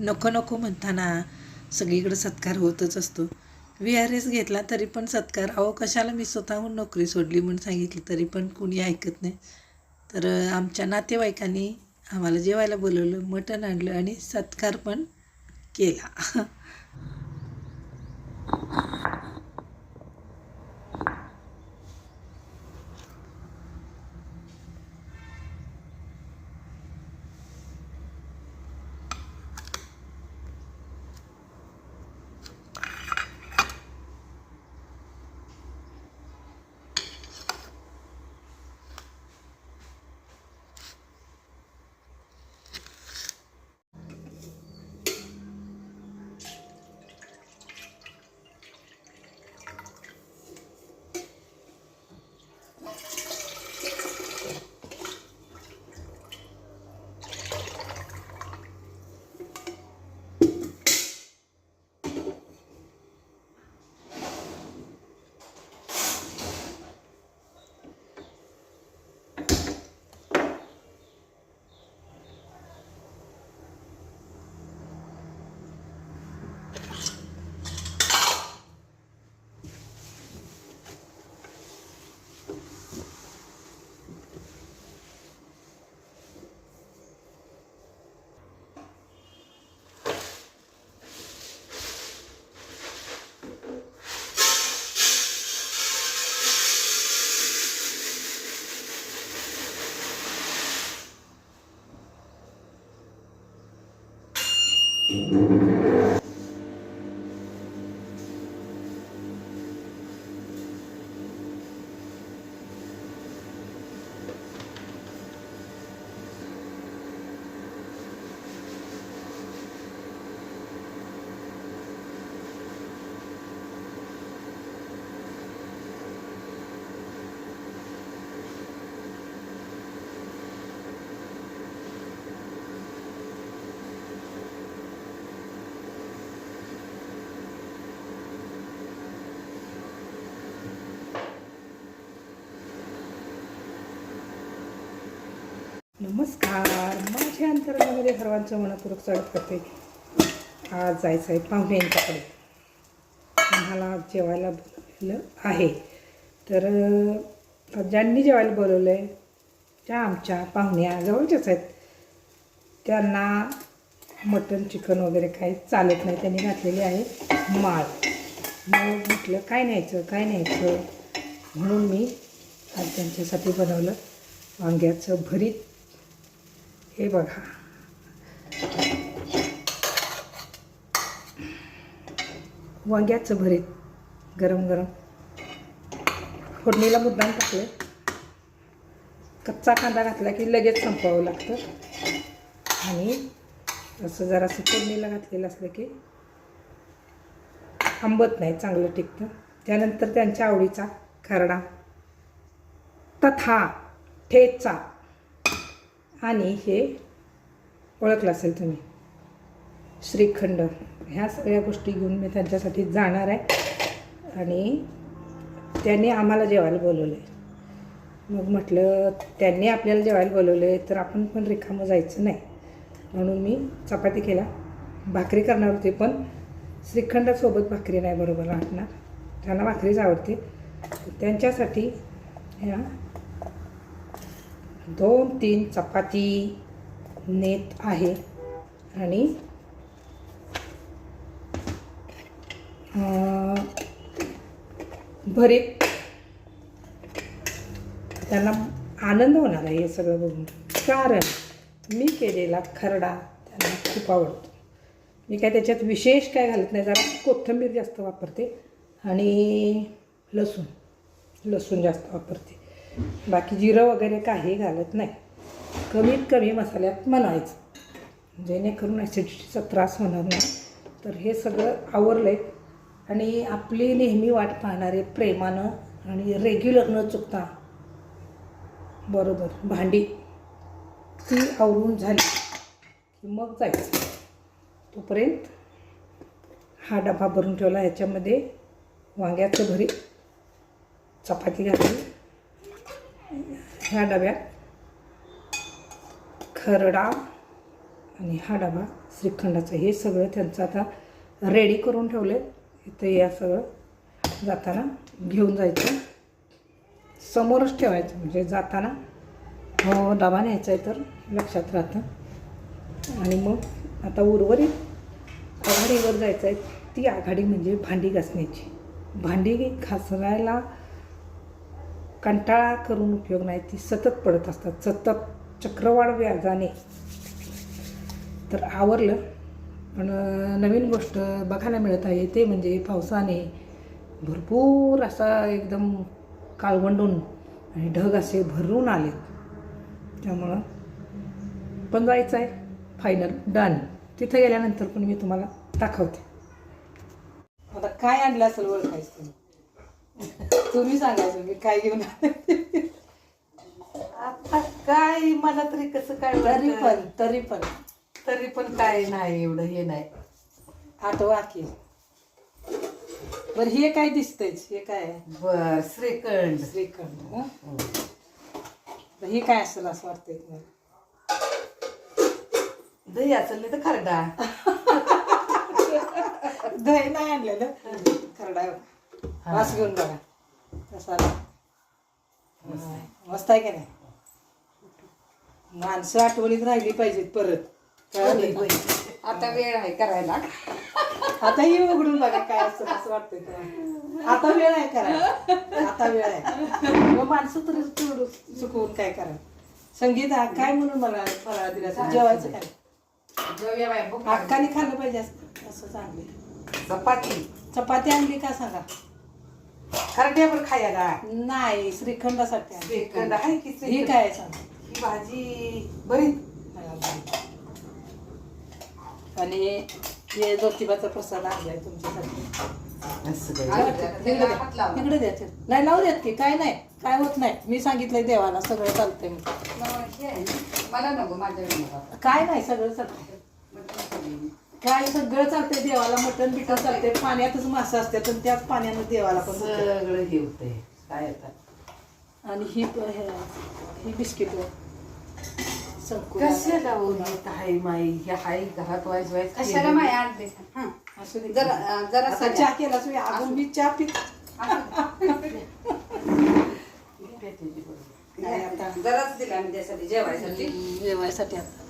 नको नको म्हणताना सगळीकडे सत्कार होतच असतो. व्ही आर एस घेतला तरी पण सत्कार अहो कशाला मी स्वतःहून नोकरी सोडली म्हणून सांगितलं तरी पण कुणी ऐकत नाही. तर आमच्या नातेवाईकांनी आम्हाला जेवायला बोलवलं मटण आणलं आणि सत्कार पण केला. नमस्कार. माझ्या अंतर्गामध्ये सर्वांचं मनपूर्वक स्वागत करते. आज जायचं आहे पाहुण्यांच्याकडे आम्हाला जेवायला बोलवलेलं आहे. तर ज्यांनी जेवायला बोलवलं आहे त्या आमच्या पाहुण्या जवळच्याच आहेत त्यांना मटन चिकन वगैरे काही चालत नाही. त्यांनी घातलेली आहे माळ. मग म्हटलं काय न्यायचं काय न्यायचं? म्हणून मी आज त्यांच्यासाठी बनवलं वांग्याचं भरीत हे बघा. वांग्याचं भरीत. गरम गरम. फोडणीला मुद्दाम टाकलं कच्चा कांदा घातला की लगेच संपवावं लागतं. आणि असं जरासं फोडणीला घातलेलं असलं की आंबत नाही चांगलं टिकतं. त्यानंतर त्यांच्या आवडीचा खरडा. तथा ठेचा. आणि हे ओळखलं असेल तुम्ही. श्रीखंड. ह्या सगळ्या गोष्टी घेऊन मी त्यांच्यासाठी जाणार आहे. आणि त्यांनी आम्हाला जेवायला बोलवलं आहे मग म्हटलं त्यांनी आपल्याला जेवायला बोलवलं आहे तर आपण पण रिकामं जायचं नाही. म्हणून मी चपाती केला. भाकरी करणार होते पण श्रीखंडासोबत भाकरी नाही बरोबर राहणार. त्यांना भाकरीच आवडते. त्यांच्यासाठी ह्या दोन तीन चपाती नेत आहे. आणि भरे भरीत. त्यांना आनंद होणार आहे हे सगळं बघून. कारण मी केलेला खरडा त्यांना खूप आवडतो. मी काय त्याच्यात विशेष काय घालत नाही जरा कोथिंबीर जास्त वापरते आणि लसूण. लसूण जास्त वापरते. बाकी जिरं वगैरे काही घालत नाही. कमीत कमी मसाल्यात बनवायचं जेणेकरून ॲसिडिटीचा त्रास होणार नाही. तर हे सगळं आवरलं आहे आणि आपली नेहमी वाट पाहणारे प्रेमानं आणि रेग्युलर न चुकता बरोबर भांडी ती आवरून झाली की मग जायचं. तोपर्यंत हा डबा भरून ठेवला. ह्याच्यामध्ये वांग्याचं भरीत चपाती घातली ह्या डब्यात खरडा आणि हा डबा श्रीखंडाचा. हे सगळं त्यांचं आता रेडी करून ठेवले इथं या सगळं जाताना घेऊन जायचं. समोरच ठेवायचं. म्हणजे जाताना हो डबा न्यायचा आहे तर लक्षात राहतं. आणि मग आता उर्वरित आघाडीवर जायचं आहे ती आघाडी म्हणजे भांडी घासण्याची. भांडी घासरायला कंटाळा करून उपयोग नाही ती सतत पडत असतात. सतत चक्रवाढ व्याजाने. तर आवरलं. पण नवीन गोष्ट बघायला मिळत आहे ते म्हणजे पावसाने भरपूर असा एकदम काळवंडून आणि ढग असे भरून आले त्यामुळं पण जायचं आहे. फायनल डन तिथं गेल्यानंतर पण मी तुम्हाला दाखवते. आता काय आणलं असेल वर खायचं? तुम्ही सांगायचं मी काय घेऊन. आता काय मला तरी कसं काय तरी वाटतं? पण तरी पण. तरी पण काय नाही एवढं हे नाही. आठवा की बर हे काय दिसतंयच हे काय? आहे? बर श्रीखंड. श्रीखंड हं? हे. काय असेल असं वाटतंय तुम्हाला? दही असेल नाही तर खरडा. दही नाही आणलेलं. खरडा वास घेऊन बघा. कसा? मस्त आहे का नाही? माणसं आठवणीत राहिली पाहिजेत परत? आता वेळ आहे करायला. आता हे उघडून बघा काय असं असं वाटतंय आता वेळ आहे करा आता वेळ आहे. मग माणसं तरी चुकवून काय करा संगीत हा काय म्हणून मला फराळ दिला? जेवायचं काय. हक्काने खाल्लं पाहिजे असं चांगले चपाती. चपाती आणली का सांगा? खरड्या पण खायला नाही श्रीखंडासाठी. श्रीखंड आहे की ही श्रीखंड? काय आहे सांगा ही भाजी बरी आणि हे ज्योतिबाचा प्रसाद आणलाय तुमच्यासाठी. तिकडे द्या तिकडे द्या ते. नाही लावू द्यात की काय नाही काय होत नाही मी सांगितलंय देवाला सगळं चालतंय म्हणून. मला नको नको. काय नाही सगळं चालतंय काय सगळं चालतंय देवाला मटण बिटन चालतंय पाण्यातच मासे असतात आणि त्याच पाण्यानं देवाला पण होतंय. सगळं हे होतंय. काय आता? आणि ही प- हे- ही बिस्किट. कशाला हो हे काय माई? हे हाय घरात वाईज वाईज कशाला माय आणते हं. असू दे. जरा अं, जरा आता चहा केला असू अजून मी चहा पित नाही आता. जराच दिला मी त्यासाठी जेवायसाठी. जेवायसाठी आता.